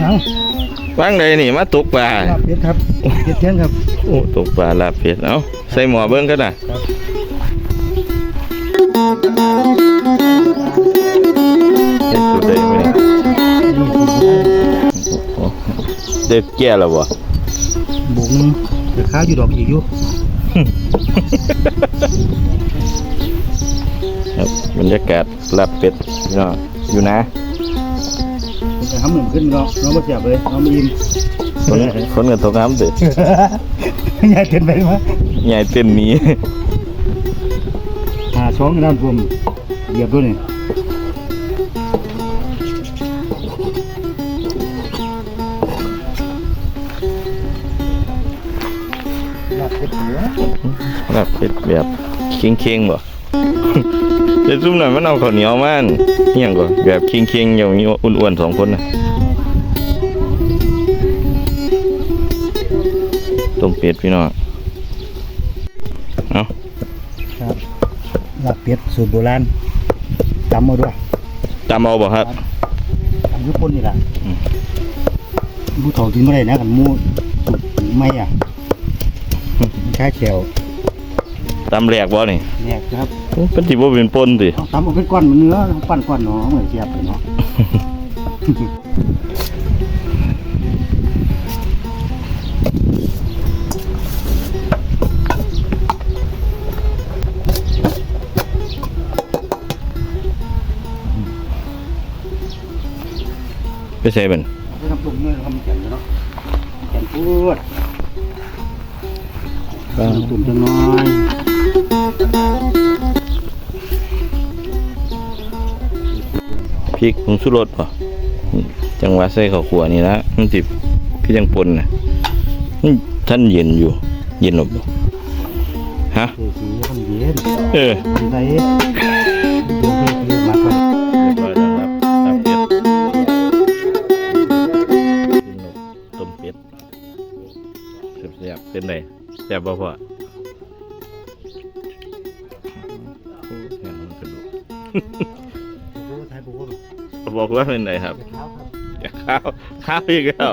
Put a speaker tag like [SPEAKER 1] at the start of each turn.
[SPEAKER 1] เอา
[SPEAKER 2] ว่างใดนี่มาตกปลา
[SPEAKER 1] ลาบเป็ดครับเป็ดเที่ยงครับ
[SPEAKER 2] โอ้ตกปลาลาบเป็ดเอ้าใส่หมอเบิ่งกันน่ะเฮ็ดสุดได้ไหม
[SPEAKER 1] นี่คือ
[SPEAKER 2] โอ้เด็ดแก่แล้วบ่
[SPEAKER 1] บุกนึงจะข้าวอยู่ดอกอีกอยู่
[SPEAKER 2] ครับบรรยากาศลาบเป็ดพี่น้องอยู่นะ
[SPEAKER 1] มันจะทำเหมือนขึ้นเนาะน้องมาเสียบเลยน้องมาอิ่ม
[SPEAKER 2] คนคนกันตกน้ำเด้
[SPEAKER 1] ยายเต็นไปมั้ย
[SPEAKER 2] ใหญ่เต้นหนี้
[SPEAKER 1] หาช้องน้ำท่วมเหยียบด้วยนี่ลาบเป็ดเหนือ
[SPEAKER 2] ลาบเป็ดแบบเค็งๆบ่ เดี๋ยวซุ่มหน่อยมันเอาข้าวเหนียวมันเฮียงก่อนแบบเค็งๆอย่างมีอ้วนๆสองคนน่ะต้มเป็ดพี่น้องเอา
[SPEAKER 1] ครับลาบเป็ดสูตรโบราณตำมาด้วย
[SPEAKER 2] ตามเอาบ่ครับ
[SPEAKER 1] ตำยุคนนี่แหละ
[SPEAKER 2] อืม
[SPEAKER 1] ผู้เฒ่ากินไม่ได้นะกันหมูไม่อะมันค่าแขว
[SPEAKER 2] ตามแหลกบ่นี่
[SPEAKER 1] เนี่ยครับ
[SPEAKER 2] โอ้เป็นสิบ่เป็นปนติ
[SPEAKER 1] ต้องตำเอาเป็นก้อนมันเนื้อปั้นก้อนเนาะเหมือนเสียบเลยเนาะ
[SPEAKER 2] ไปใส่บัน
[SPEAKER 1] ไปทำปรุงเนื้อทำแก่นเนาะแก่นพูดทำตุ่มจังน้อย
[SPEAKER 2] พริกผงชูรสบ่จังหวะใส่ข้าวคั่วนี่ละมันสิคือจังปนน่ะมันท่านเย็นอยู่ เย็นหรอบ่ฮะ
[SPEAKER 1] เทสีมันเย็น
[SPEAKER 2] เออ
[SPEAKER 1] มันใส่ดูเทสีมากกว่า
[SPEAKER 2] เรียบร้อยแล้วครับตามเป็ดต้มเป็ดแซ่บๆเป็นไงแซ่บบ่พ่อ ดูก
[SPEAKER 1] ใช้ปุ๊บ
[SPEAKER 2] บอกว่าเป็นไงครับ
[SPEAKER 1] เท้าครับ
[SPEAKER 2] ข้าวข้าวอีกแล้ว